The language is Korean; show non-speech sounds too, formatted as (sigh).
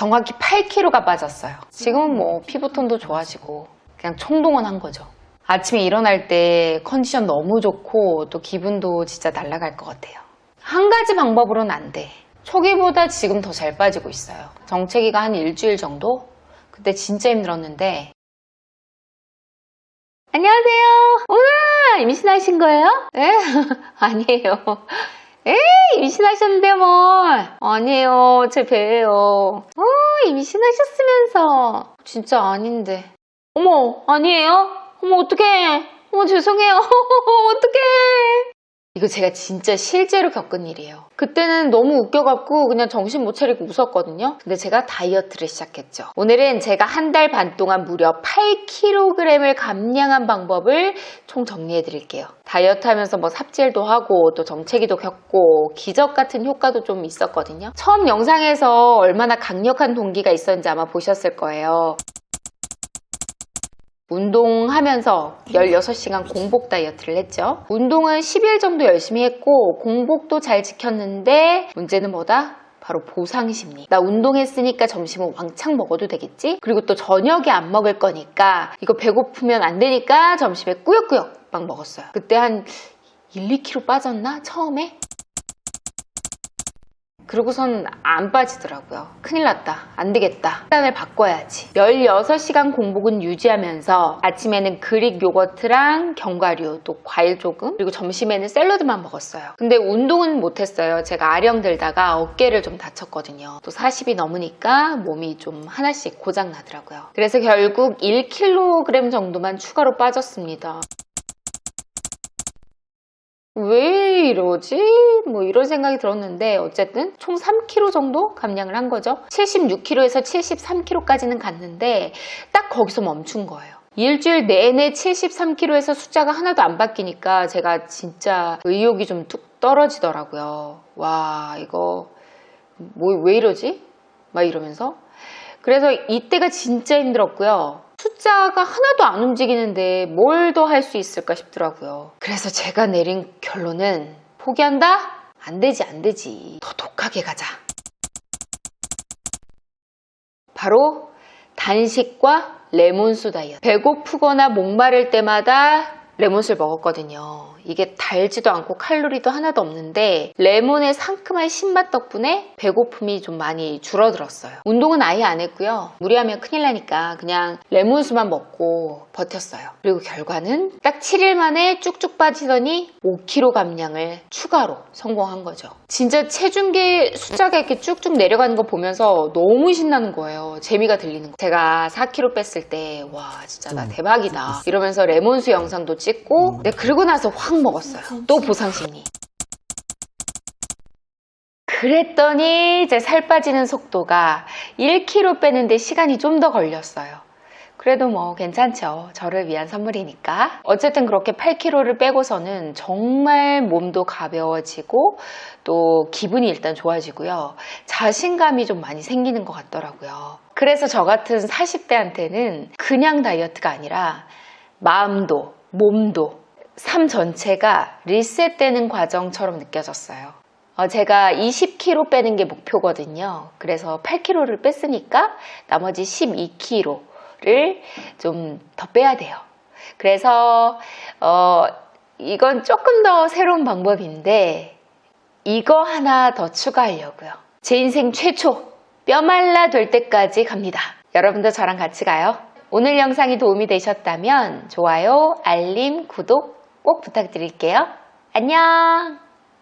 정확히 8kg가 빠졌어요. 지금은 뭐 피부톤도 좋아지고 그냥 총동원 한 거죠. 아침에 일어날 때 컨디션 너무 좋고 또 기분도 진짜 날아갈 것 같아요. 한 가지 방법으로는 안 돼. 초기보다 지금 더 잘 빠지고 있어요. 정체기가 한 일주일 정도? 그때 진짜 힘들었는데. 안녕하세요. 오늘 임신하신 거예요? 네? (laughs) 아니에요. 에이, 임신하셨는데 뭘. 아니에요. 제 배예요. 어, 임신하셨으면서. 진짜 아닌데. 어머, 아니에요? 어머, 어떡해. 어머, 죄송해요. (laughs) 어떡해. 이거 제가 진짜 실제로 겪은 일이에요. 그때는 너무 웃겨갖고 그냥 정신 못 차리고 웃었거든요. 근데 제가 다이어트를 시작했죠. 오늘은 제가 한 달 반 동안 무려 8kg을 감량한 방법을 총 정리해 드릴게요. 다이어트 하면서 뭐 삽질도 하고 또 정체기도 겪고 기적 같은 효과도 좀 있었거든요. 처음 영상에서 얼마나 강력한 동기가 있었는지 아마 보셨을 거예요. 운동하면서 16시간 공복 다이어트를 했죠. 운동은 10일 정도 열심히 했고 공복도 잘 지켰는데 문제는 뭐다? 바로 보상 심리. 나 운동했으니까 점심은 왕창 먹어도 되겠지? 그리고 또 저녁에 안 먹을 거니까 이거 배고프면 안 되니까 점심에 꾸역꾸역 막 먹었어요. 그때 한 1, 2kg 빠졌나? 처음에? 그러고선 안 빠지더라고요. 큰일 났다. 안 되겠다. 식단을 바꿔야지. 16시간 공복은 유지하면서 아침에는 그릭 요거트랑 견과류, 또 과일 조금, 그리고 점심에는 샐러드만 먹었어요. 근데 운동은 못했어요. 제가 아령 들다가 어깨를 좀 다쳤거든요. 또 40이 넘으니까 몸이 좀 하나씩 고장 나더라고요. 그래서 결국 1kg 정도만 추가로 빠졌습니다. 왜 이러지? 뭐 이런 생각이 들었는데 어쨌든 총 3kg 정도 감량을 한 거죠. 76kg에서 73kg까지는 갔는데 딱 거기서 멈춘 거예요. 일주일 내내 73kg에서 숫자가 하나도 안 바뀌니까 제가 진짜 의욕이 좀 뚝 떨어지더라고요. 와 이거 뭐 왜 이러지? 막 이러면서 그래서 이때가 진짜 힘들었고요. 숫자가 하나도 안 움직이는데 뭘 더 할 수 있을까 싶더라고요. 그래서 제가 내린 결론은 포기한다? 안 되지, 안 되지. 더 독하게 가자. 바로 단식과 레몬수 다이어트. 배고프거나 목마를 때마다 레몬수를 먹었거든요. 이게 달지도 않고 칼로리도 하나도 없는데 레몬의 상큼한 신맛 덕분에 배고픔이 좀 많이 줄어들었어요. 운동은 아예 안 했고요. 무리하면 큰일 나니까 그냥 레몬수만 먹고 버텼어요. 그리고 결과는 딱 7일 만에 쭉쭉 빠지더니 5kg 감량을 추가로 성공한 거죠. 진짜 체중계 숫자가 이렇게 쭉쭉 내려가는 거 보면서 너무 신나는 거예요. 재미가 들리는 거. 제가 4kg 뺐을 때 와 진짜 나 대박이다. 이러면서 레몬수 영상도 찍고 네, 그러고 나서 확 먹었어요. 또 보상심리. 그랬더니 이제 살 빠지는 속도가 1kg 빼는데 시간이 좀 더 걸렸어요. 그래도 뭐 괜찮죠. 저를 위한 선물이니까. 어쨌든 그렇게 8kg를 빼고서는 정말 몸도 가벼워지고 또 기분이 일단 좋아지고요. 자신감이 좀 많이 생기는 것 같더라고요. 그래서 저 같은 40대한테는 그냥 다이어트가 아니라 마음도 몸도 삶 전체가 리셋되는 과정처럼 느껴졌어요. 어, 제가 20kg 빼는 게 목표거든요. 그래서 8kg를 뺐으니까 나머지 12kg를 좀 더 빼야 돼요. 그래서 어, 이건 조금 더 새로운 방법인데 이거 하나 더 추가하려고요. 제 인생 최초 뼈말라 될 때까지 갑니다. 여러분도 저랑 같이 가요. 오늘 영상이 도움이 되셨다면 좋아요, 알림, 구독 꼭 부탁드릴게요. 안녕!